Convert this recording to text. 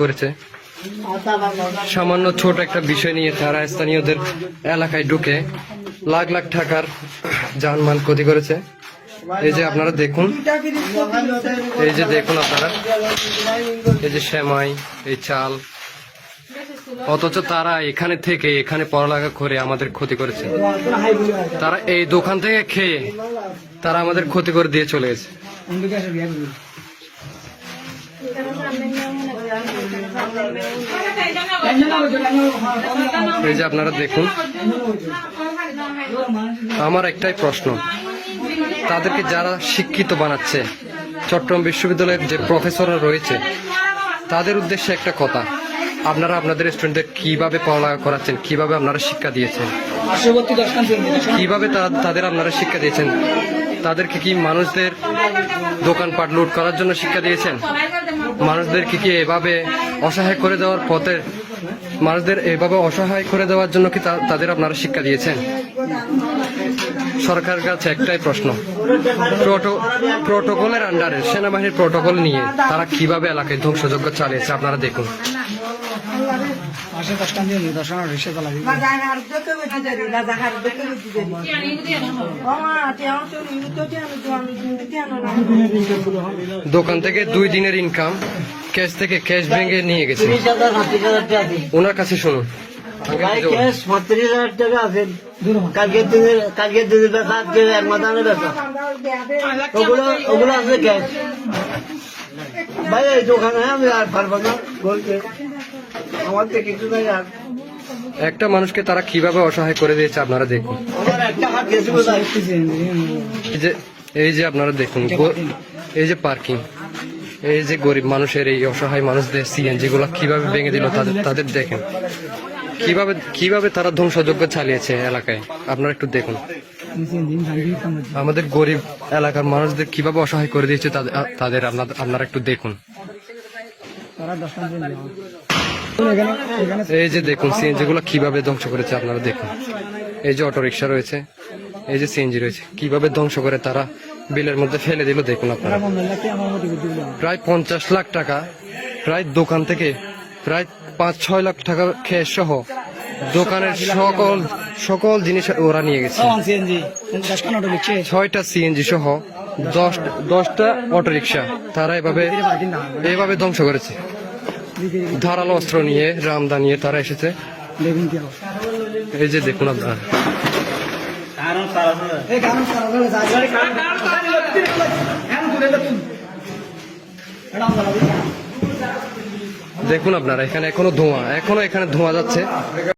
করেছে। সামান্য ছোট একটা বিষয় নিয়ে তারা স্থানীয়দের এলাকায় ঢুকে লাখ লাখ টাকার জানমাল ক্ষতি করেছে। এই যে আপনারা দেখুন, এই যে দেখুন আপনারা, এই যে সেমাই, এই চাল, অথচ তারা এখানে থেকে এখানে পড়ালেখা করে আমাদের ক্ষতি করেছে। তারা এই দোকান থেকে খেয়ে তারা আমাদের ক্ষতি করে দিয়ে চলে গেছে। এই যে আপনারা দেখুন আমার একটাই প্রশ্ন। তাদেরকে যারা শিক্ষিত বানাচ্ছে চট্টগ্রাম বিশ্ববিদ্যালয়ের যে প্রফেসররা রয়েছে তাদের উদ্দেশ্যে একটা কথা। আপনারা আপনাদের স্টুডেন্টদের কীভাবে পড়ালেখা করাচ্ছেন কীভাবে আপনারা শিক্ষা দিয়েছেন? কীভাবে তাদের আপনারা শিক্ষা দিয়েছেন? তাদেরকে কি মানুষদের দোকানপাট লুট করার জন্য শিক্ষা দিয়েছেন? মানুষদেরকে কি এভাবে অসহায় করে দেওয়ার পথে মানুষদের এভাবে অসহায় করে দেওয়ার জন্য কি তাদের আপনারা শিক্ষা দিয়েছেন? সরকারের কাছে একটাই প্রশ্ন। প্রোটো- প্রোটোকলের আন্ডারে সেনাবাহিনীর প্রোটোকল নিয়ে তারা কীভাবে এলাকায় ধ্বংসযজ্ঞ চালিয়েছে আপনারা দেখুন। দশখান দিয়ে দোকান থেকে দুই দিনের ইনকাম ক্যাশ থেকে ক্যাশ ভেঙে নিয়ে গেছে। ওনার কাছে শুনুন। হাজার টাকা আছে। বেচা আজকে এক ওগুলো ওগুলো আছে ক্যাশ ভাই দোকানে আমি আর পারব না। বলতে আমার কিছু নাই আর। একটা মানুষকে তারা কীভাবে অসহায় করে দিয়েছে আপনারা দেখুন। এই যে এই যে আপনারা দেখুন এই যে পার্কিং এই যে গরিব মানুষের এই অসহায় মানুষদের সিএনজি গুলো কীভাবে ভেঙে দিল তাদের তাদের দেখেন। কীভাবে কীভাবে তারা ধ্বংসযজ্ঞ চালিয়েছে এলাকায়? আপনারা একটু দেখুন। আমাদের গরিব এলাকার মানুষদের কীভাবে অসহায় করে দিয়েছে তাদের তাদের আপনারা আপনারা একটু দেখুন। এখানে এখানে। এই যে দেখুন সিএনজি গুলো কীভাবে ধ্বংস করেছে আপনারা দেখুন। এই যে অটো রিক্সা রয়েছে এই যে সিএনজি রয়েছে কীভাবে ধ্বংস করে তারা বিলের মধ্যে ফেলে দিল দেখুন আপনারা। প্রায় পঞ্চাশ লাখ টাকা প্রায় দোকান থেকে প্রায় পাঁচ ছয় লাখ টাকা খেয়ে সহ দোকানের সকল সকল জিনিস ওরা নিয়ে গেছে। ছয়টা সিএনজি সহ দশ দশটা অটো রিক্সা তারা এভাবে এভাবে ধ্বংস করেছে। ধারালো অস্ত্র নিয়ে, রামদা নিয়ে তারা এসেছে। এই যে দেখুন দেখুন আপনারা, এখানে এখনও ধোঁয়া, এখনও এখানে ধোঁয়া যাচ্ছে।